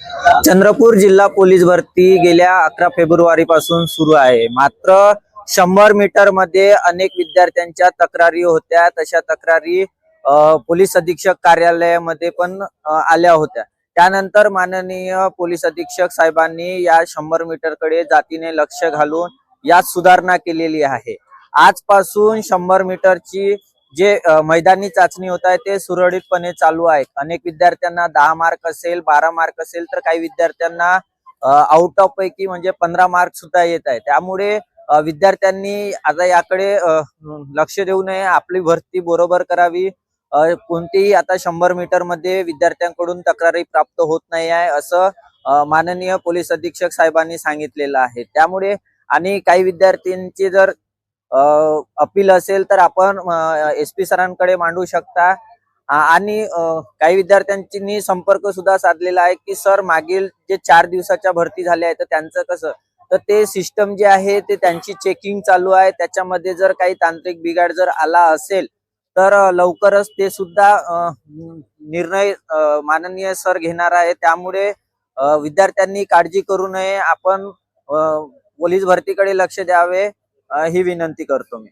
चंद्रपूर जिल्हा पोलीस भरती गेल्या अकरा फेब्रुवारी पासून सुरू आहे. मात्र शंभर मीटरमध्ये अनेक विद्यार्थ्यांच्या तक्रारी होत्या. तशा तक्रारी पोलीस अधीक्षक कार्यालयामध्ये पण आल्या होत्या. त्यानंतर माननीय पोलीस अधीक्षक साहेबांनी या शंभर मीटरकडे जातीने लक्ष घालून यात सुधारणा केलेली आहे. आजपासून शंभर मीटरची जे मैदानी चाचणी होत आहे ते सुरळीतपणे चालू आहेत. अनेक विद्यार्थ्यांना दहा मार्क असेल बारा मार्क असेल तर काही विद्यार्थ्यांना आउट ऑफ पैकी म्हणजे पंधरा मार्क सुद्धा येत आहे त्यामुळे विद्यार्थ्यांनी आता याकडे लक्ष देऊ नये. आपली भरती बरोबर करावी. कोणतीही आता शंभर मीटरमध्ये विद्यार्थ्यांकडून तक्रारी प्राप्त होत नाही आहे असं माननीय पोलीस अधीक्षक साहेबांनी सांगितलेलं आहे. त्यामुळे आणि काही विद्यार्थ्यांची जर अपील असेल तर आपण एस पी सरांकडे मांडू शकता. आणि काही विद्यार्थ्यांनी संपर्क सुद्धा साधलेला आहे की सर मागील जे चार दिवसाच्या भरती झाल्या आहेत तर त्यांचं कसं? तर ते सिस्टम जे आहे ते त्यांची चेकिंग चालू आहे. त्याच्यामध्ये जर काही तांत्रिक बिघाड जर आला असेल तर लवकरच ते सुद्धा निर्णय माननीय सर घेणार आहे. त्यामुळे विद्यार्थ्यांनी काळजी करू नये. आपण पोलीस भरतीकडे लक्ष द्यावे. ही विनंती करतो मी.